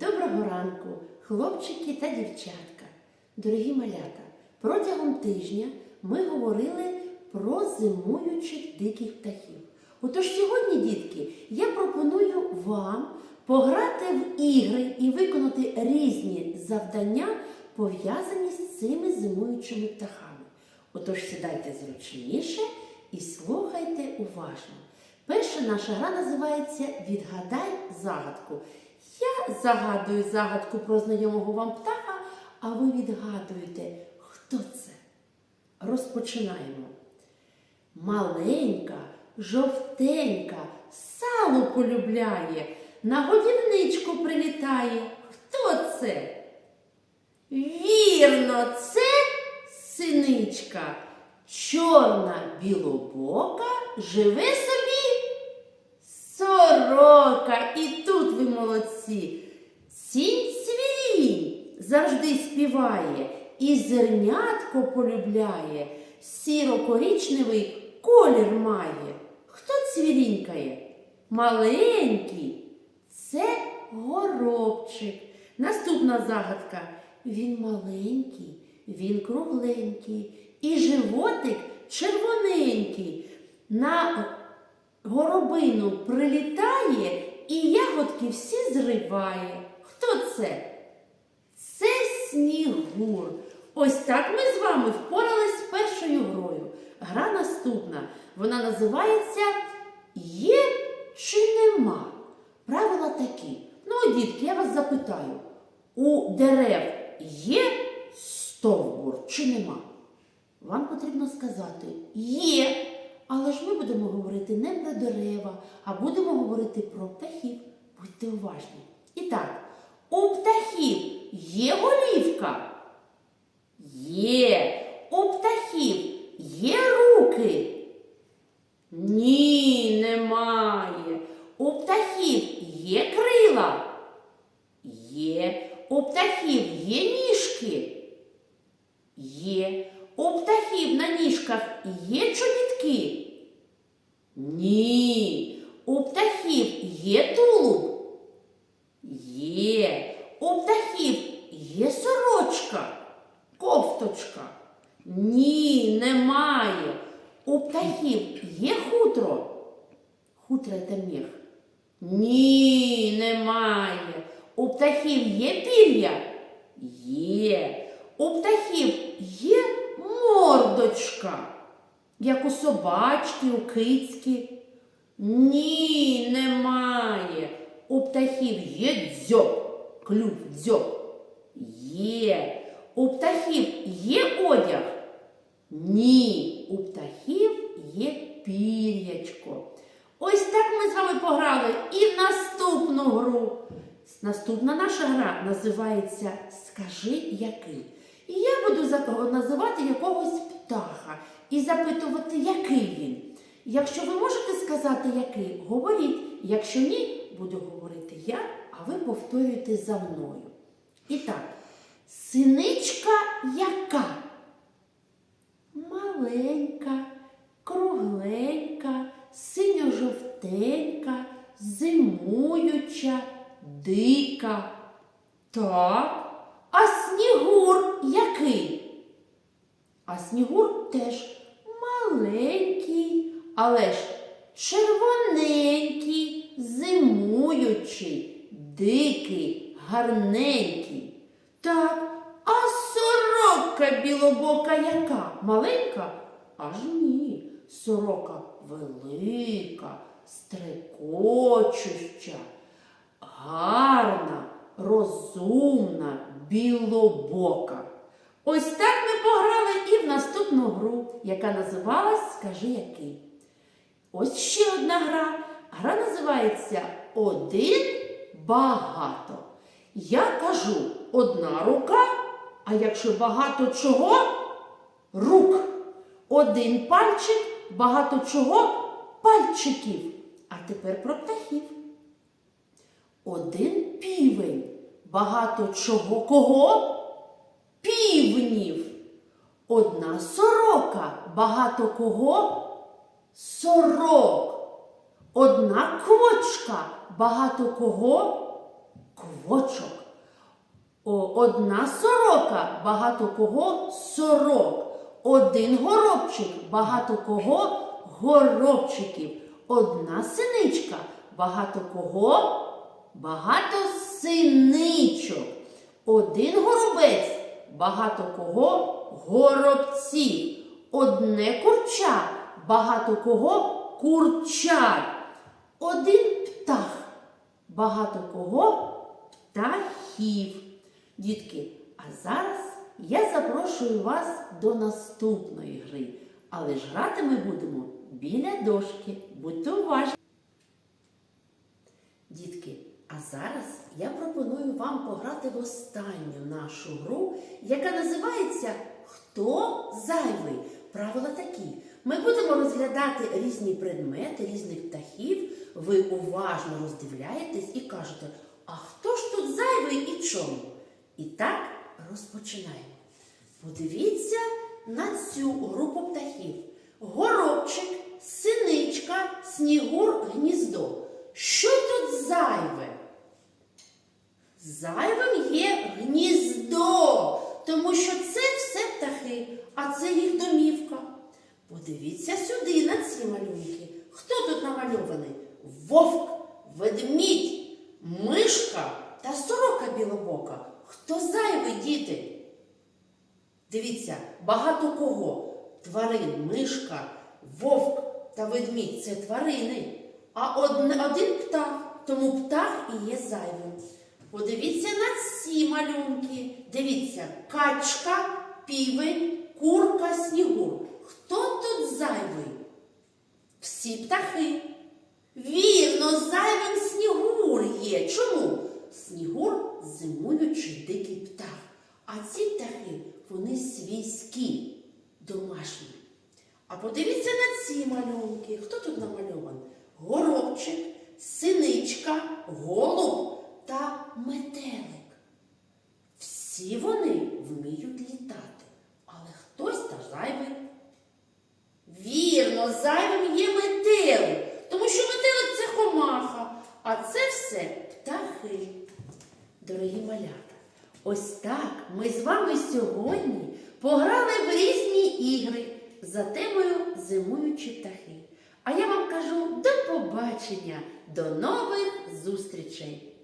Доброго ранку, хлопчики та дівчатка, дорогі малята. Протягом тижня ми говорили про зимуючих диких птахів. Отож сьогодні, дітки, я пропоную вам пограти в ігри і виконати різні завдання, пов'язані з цими зимуючими птахами. Отож сідайте зручніше і слухайте уважно. Перша наша гра називається Відгадай загадку. Я загадую загадку про знайомого вам птаха, а ви відгадуєте, хто це. Розпочинаємо. Маленька, жовтенька, сало полюбляє, на годівничку прилітає. Хто це? Вірно, це синичка. Чорна білобока живе собі сорока. Молодці. Сінь цвірінь завжди співає і зернятко полюбляє, сіро-корічневий колір має. Хто цвірінькає? Маленький. Це горобчик. Наступна загадка. Він маленький, він кругленький, і животик червоненький. На горобину прилітає ягодки всі зриває. Хто це? Це снігур. Ось так ми з вами впорались з першою грою. Гра наступна. Вона називається Є чи нема? Правила такі. Ну, дітки, я вас запитаю: у дерев є стовбур чи нема? Вам потрібно сказати є. Але ж ми будемо говорити не про дерева, а будемо говорити про птахів. Будьте уважні. І так, у птахів є голівка? Є. У птахів є руки? Ні, немає. У птахів є крила? Є. У птахів є ніжки? Є. У птахів на ніжках є чобітки? Ні. У птахів є тулуб? Є. У птахів є сорочка, кофточка? Ні, немає. У птахів є хутро? Хутро це міх? Ні, немає. У птахів є пір'я? Є. У птахів є мордочка, як у собачки, у кицьки. Ні, немає. У птахів є дзьоб, клюв, дзьоб. Є. У птахів є одяг? Ні, у птахів є пір'ячко. Ось так ми з вами пограли і в наступну гру. Наступна наша гра називається Скажи який. І я буду називати якогось птаха і запитувати, який він. Якщо ви можете сказати, який, говоріть. Якщо ні, буду говорити я, а ви повторюєте за мною. І так, синичка яка? Маленька, зимуюча, дика. Так, а снігур який? А снігур теж маленький, але ж червоненький, зимуючий, дикий, гарненький. Так, а сорока білобока яка? Маленька? Аж ні. Сорока велика, стрекочуща, гарна, розумна, білобока. Ось так ми пограли і в наступну гру, яка називалась Скажи який. Ось ще одна гра. Гра називається Один багато. Я кажу одна рука, а якщо багато чого рук. Один пальчик, багато чого пальчиків. А тепер про птахів. Один півень, багато чого кого? Півнів. Одна сорока, багато кого? Сорок. Одна квочка, багато кого? сорочок. О, одна сорока багато кого сорок. Один горобчик багато кого горобчиків. Одна синичка багато кого багато синичок. Один горобець багато кого горобців. Одне курча багато кого курчат. Один птах багато кого птахів. Дітки, а зараз я запрошую вас до наступної гри. Але ж грати ми будемо біля дошки. Будьте уважні. Дітки, а зараз я пропоную вам пограти в останню нашу гру, яка називається Хто зайвий? Правила такі. Ми будемо розглядати різні предмети, різних птахів. Ви уважно роздивляєтесь і кажете, а хто ж тут зайвий і чому? І так розпочинаємо. Подивіться на цю групу птахів: горобчик, синичка, снігур, гніздо. Що тут зайве? Зайвим є гніздо, тому що це все птахи, а це їх домівка. Подивіться сюди на ці малюнки. Хто тут намальований? Вовк, ведмідь, мишка та сорока білобока. Хто зайвий, діти? Дивіться, багато кого? Тварин, мишка, вовк та ведмідь це тварини. А один, птах, тому птах і є зайвим. Подивіться на ці малюнки. Дивіться, качка, півень, курка, снігур. Хто тут зайвий? Всі птахи. Вірно, зайвим снігур є. Чому? Снігур зимуючий дикий птах. А ці птахи, вони свійські, домашні. А подивіться на ці малюнки. Хто тут намальований? Горобчик, синичка, голуб та метелик. Всі вони вміють літати, але хтось та зайвий. Вірно, зайвим є метелик, тому що метелик це комаха, а це все птахи. Дорогі малята, ось так ми з вами сьогодні пограли в різні ігри за темою зимуючі птахи. А я вам кажу до побачення, до нових зустрічей!